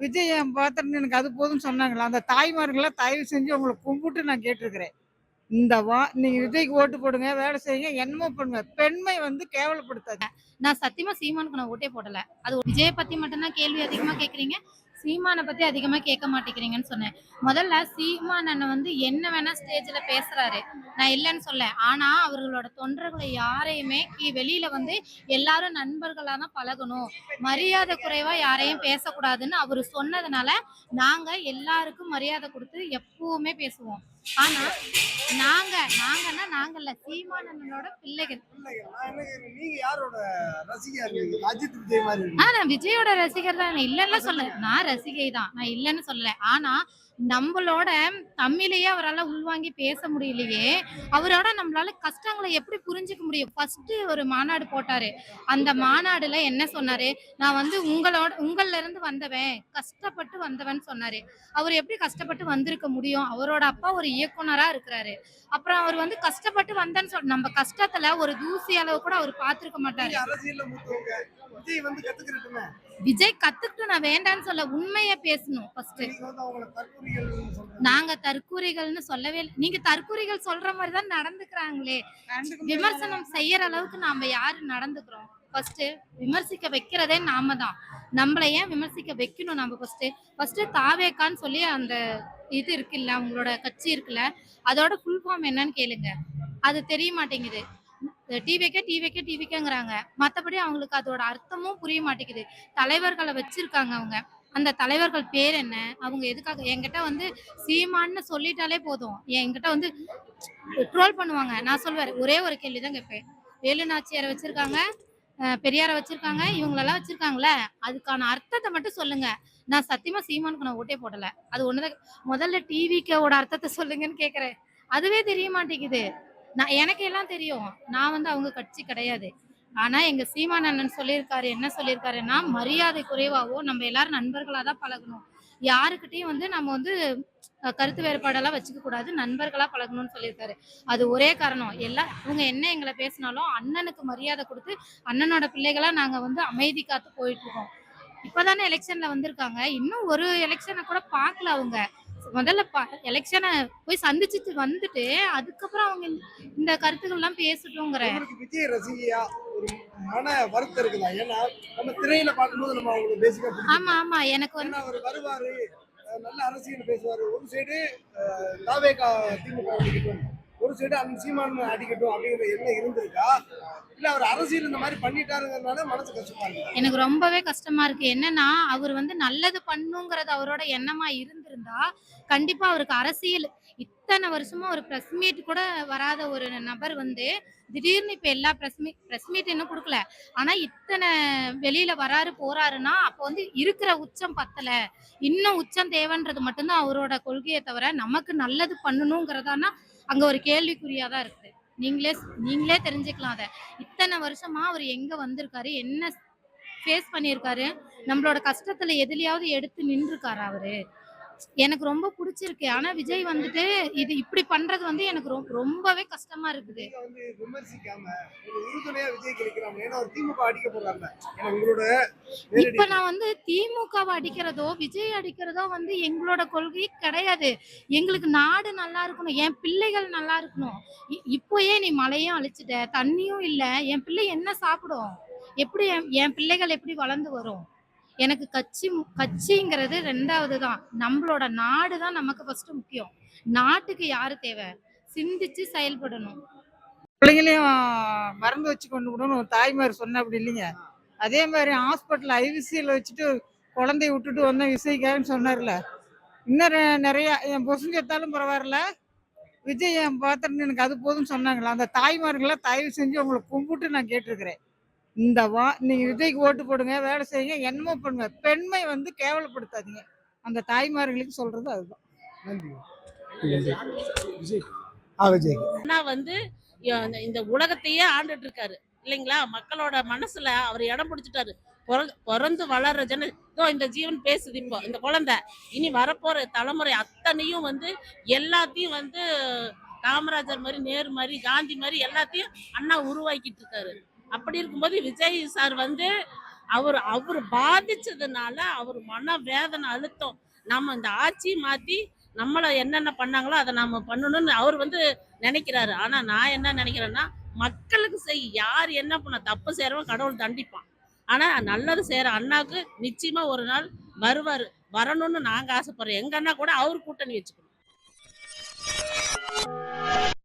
விஜய் என் பாத்திரம் எனக்கு அது போதும்னு சொன்னாங்களா? அந்த தாய்மார்கள்லாம் தயவு செஞ்சு உங்களை கும்பிட்டு நான் கேட்டிருக்கிறேன். இந்த வா நீங்க விஜய்க்கு ஓட்டு போடுங்க வேலை செய்யுங்க என்னமோ பண்ணுங்க. பெண்மை வந்து கேவலப்படுத்தாது. நான் சத்தியமா சீமானுக்கு நான் ஓட்டே போடல. அது விஜயை பத்தி மட்டும்தான் கேள்வி அதிகமா கேக்குறீங்க. சீமானை பத்தி அதிகமா கேட்க மாட்டேங்கிறீங்கன்னு சொன்னேன். முதல்ல சீமான் அண்ணன் வந்து என்ன வேணா ஸ்டேஜ்ல பேசுறாரு. நான் இல்லைன்னு சொல்ல ஆனா அவர்களோட தொண்டர்களை யாரையுமே வெளியில வந்து எல்லாரும் நண்பர்களா தான் பழகணும். மரியாதை குறைவா யாரையும் பேசக்கூடாதுன்னு அவர் சொன்னதுனால நாங்க எல்லாருக்கும் மரியாதை கொடுத்து எப்பவுமே பேசுவோம். ஆனா நாங்க நாங்கன்னா நாங்கல்ல அண்ணனோட பிள்ளைகள். பிள்ளைகள். நான் விஜயோட ரசிகர் தான். இல்லைன்னு சொல்ல நான் ரசிகை தான். நான் இல்லைன்னு சொல்லல. ஆனா நம்மளோட தமிழையே அவரால் உள்வாங்கி பேச முடியலையே அவரோட நம்மளால கஷ்டங்களை எப்படி புரிஞ்சுக்க முடியும்? ஃபர்ஸ்ட் ஒரு மாநாடு போட்டாரு. அந்த மாநாடுல என்ன சொன்னாரு? நான் வந்து உங்களோட உங்கள்ல இருந்து வந்தவன் கஷ்டப்பட்டு வந்தவன் சொன்னாரு. அவர் எப்படி கஷ்டப்பட்டு வந்திருக்க முடியும்? அவரோட அப்பா ஒரு இயக்குனரா இருக்கிறாரு. அப்புறம் அவர் வந்து கஷ்டப்பட்டு வந்தேன்னு சொல் நம்ம கஷ்டத்துல ஒரு தூசி அளவு கூட அவர் பார்த்திருக்க மாட்டாரு. விஜய் கத்துக்கிட்டு நான் வேண்டான்னு சொல்ல உண்மைய பேசணும் ஃபர்ஸ்ட் நீங்க தற்கூரிகள்னு சொல்லவே இல்லை. நீங்க தற்கூரிகள் சொல்ற மாதிரி தான் நடந்துக்கிறாங்களே விமர்சனம் செய்யற அளவுக்கு நாம யாரு நடந்துக்கிறோம்? ஃபர்ஸ்ட் விமர்சிக்க வைக்கிறதே நாம தான் நம்மள ஏன் விமர்சிக்க வைக்கணும் நம்ம ஃபர்ஸ்ட் ஃபர்ஸ்ட் தாவேக்கான்னு சொல்லி அந்த இது இருக்குல்ல அவங்களோட கட்சி இருக்குல்ல அதோட ஃபுல் ஃபார்ம் என்னன்னு கேளுங்க. அது தெரிய மாட்டேங்குது. டிவிக்கே டிவிக்கே டிவிக்கேங்கிறாங்க மற்றபடி அவங்களுக்கு அதோட அர்த்தமும் புரிய மாட்டேங்குது. தலைவர்களை வச்சிருக்காங்க அவங்க. அந்த தலைவர்கள் பேர் என்ன? அவங்க எதுக்காக? என்கிட்ட வந்து சீமான்னு சொல்லிட்டாலே போதும். என்கிட்ட வந்து ட்ரோல் பண்ணுவாங்க. நான் சொல்வேன் ஒரே ஒரு கேள்வி தான் கேட்பேன். வேலு நாச்சியாரை வச்சிருக்காங்க பெரியாரை வச்சிருக்காங்க இவங்களெல்லாம் வச்சிருக்காங்களே? அதுக்கான அர்த்தத்தை மட்டும் சொல்லுங்க. நான் சத்தியமா சீமானுக்கு நான் ஓட்டே போடல. அது ஒண்ணுதான் முதல்ல டிவிக்கோட அர்த்தத்தை சொல்லுங்கன்னு கேக்குறேன் அதுவே தெரிய மாட்டேங்குது. நான் எனக்கு எல்லாம் தெரியும். நான் வந்து அவங்க கட்சி கிடையாது. ஆனா எங்க சீமான் அண்ணன் சொல்லியிருக்காரு என்ன சொல்லியிருக்காருன்னா மரியாதை குறைவாவோ நம்ம எல்லாரும் நண்பர்களா தான் பழகணும். யாருக்கிட்டையும் வந்து நம்ம வந்து கருத்து வேறுபாடெல்லாம் வச்சுக்க கூடாது நண்பர்களா பழகணும்னு சொல்லியிருக்காரு. அது ஒரே காரணம். எல்லா இவங்க என்ன எங்களை பேசினாலும் அண்ணனுக்கு மரியாதை கொடுத்து அண்ணனோட பிள்ளைகளா நாங்க வந்து அமைதி காத்து போயிட்டு இருக்கோம் இப்பதானே எலெக்ஷன்ல வந்திருக்காங்க. இன்னும் ஒரு எலெக்ஷனை கூட பார்க்கல அவங்க. முதல்ல எலெக்ஷனை போய் சந்திச்சுட்டு வந்துட்டு அதுக்கப்புறம் அவங்க இந்த- இந்த கருத்துக்கள்லாம் பேசட்டுங்கிற விஜய் ரசிகையா? மன வருத்தம் இருக்குதா? ஏன்னா நம்ம திரையில பார்க்கும்போது நம்ம அவங்களுக்கு பேசிக்கா ஆமா ஆமா. எனக்கு வந்து அவர் வருவாரு. நல்ல அரசியல் பேசுவாரு. ஒரு சைடு தாவேகா திமுக அடிக்கட்டும். ஒரு சைடு அண்ணன் சீமான் அடிக்கட்டும் அப்படிங்கிற எண்ணம் இருந்திருக்கா? இல்ல அவர் அரசியல் இந்த மாதிரி பண்ணிட்டாருங்கிறதுனால மனசு கஷ்டமா இருக்கு? எனக்கு ரொம்பவே கஷ்டமா இருக்கு. என்னன்னா அவர் வந்து நல்லது பண்ணுங்கிறது அவரோட எண்ணமா இருந்திருந்தா கண்டிப்பா அவருக்கு அரசியல் இத்தனை வருஷமா ஒரு ப்ரெஸ் மீட் கூட வராத ஒரு நபர் வந்து திடீர்னு இப்ப எல்லா ப்ரெஸ் மீட் ப்ரெஸ் மீட் இன்னும் கொடுக்கல. ஆனா இத்தனை வெளியில வராரு போறாருன்னா அப்போ வந்து இருக்கிற உச்சம் பத்தல. இன்னும் உச்சம் தேவைன்றது மட்டும்தான் அவரோட கொள்கையை தவிர நமக்கு நல்லது பண்ணணுங்கிறதானா அங்க ஒரு கேள்விக்குறியா தான் இருக்குது. நீங்களே நீங்களே தெரிஞ்சுக்கலாம் அதை. இத்தனை வருஷமா அவர் எங்க வந்திருக்காரு என்ன ஃபேஸ் பண்ணியிருக்காரு நம்மளோட கஷ்டத்துல எதுலையாவது எடுத்து நின்றுருக்காரு அவரு? எனக்கு ரொம்ப பிடிச்சிருக்கு. ஆனா விஜய் வந்துட்டு இது இப்படி பண்றது வந்து எனக்கு ரொம்பவே கஷ்டமா இருக்குது. இப்ப நான் வந்து திமுகவை அடிக்கிறதோ விஜய் அடிக்கிறதோ வந்து எங்களோட கொள்கை கிடையாது. எங்களுக்கு நாடு நல்லா இருக்கணும். என் பிள்ளைகள் நல்லா இருக்கணும். இப்போயே நீ மழையும் அழிச்சிட்ட? தண்ணியும் இல்ல. என் பிள்ளை என்ன சாப்பிடும்? எப்படி என் என் பிள்ளைகள் எப்படி வளர்ந்து வரும்? எனக்கு கட்சி கட்சிங்கிறது ரெண்டாவது தான் நம்மளோட நாடு தான் நமக்கு ஃபர்ஸ்ட் முக்கியம். நாட்டுக்கு யாரு தேவை? சிந்திச்சு செயல்படணும். பிள்ளைங்களையும் மருந்து வச்சு கொண்டு விடணும் தாய்மார் சொன்ன அப்படி இல்லைங்க. அதே மாதிரி ஹாஸ்பிட்டல் ஐவிசியில் வச்சுட்டு குழந்தைய விட்டுட்டு வந்தேன் விசைக்காரன்னு சொன்னார்ல. இன்னும் நிறைய என் பொசுங்க செத்தாலும் பரவாயில்ல. விஜய் என் பாத்திரம் எனக்கு அது போதும்னு சொன்னாங்களா? அந்த தாய்மார்கள்லாம் தயவு செஞ்சு உங்களை கும்பிட்டு நான் கேட்டிருக்கிறேன். இந்த வா நீங்க விஜய்க்கு ஓட்டு போடுங்க வேலை செய்யுங்க என்னமோ பண்ணுங்க. பெண்மை வந்து கேவலப்படுத்தாதீங்க. அந்த தாய்மார்களுக்கு சொல்றது அதுதான். நன்றி. விஜய். ஆனா வந்து இந்த- உலகத்தையே ஆண்டுட்டு இருக்காரு இல்லைங்களா? மக்களோட மனசுல அவர் இடம் பிடிச்சிட்டாரு. பிறந்து பிறந்து வளர்ற ஜன இதோ இந்த ஜீவன் பேசுது இப்போ இந்த குழந்தை. இனி வரப்போற தலைமுறை அத்தனையும் வந்து எல்லாத்தையும் வந்து காமராஜர் மாதிரி நேரு மாதிரி காந்தி மாதிரி எல்லாத்தையும் அண்ணா உருவாக்கிட்டு இருக்காரு அப்படி இருக்கும்போது விஜய் சார் வந்து அவர் அவர் பாதிச்சதுனால அவர் மன வேதனை அழுத்தம். நம்ம இந்த ஆட்சி மாத்தி நம்மள என்னென்ன பண்ணாங்களோ அதை நாம பண்ணணும்னு அவர் வந்து நினைக்கிறாரு. ஆனா நான் என்ன நினைக்கிறேன்னா மக்களுக்கு செய் யார் என்ன பண்ண தப்பு செய்யறவன் கடவுள் தண்டிப்பான். ஆனா நல்லது செய்யற அண்ணாவுக்கு நிச்சயமா ஒரு நாள் வருவாரு. வரணும்னு நாங்க ஆசைப்படுறோம். எங்க அண்ணா கூட அவர் கூட்டணி வச்சுக்கணும்.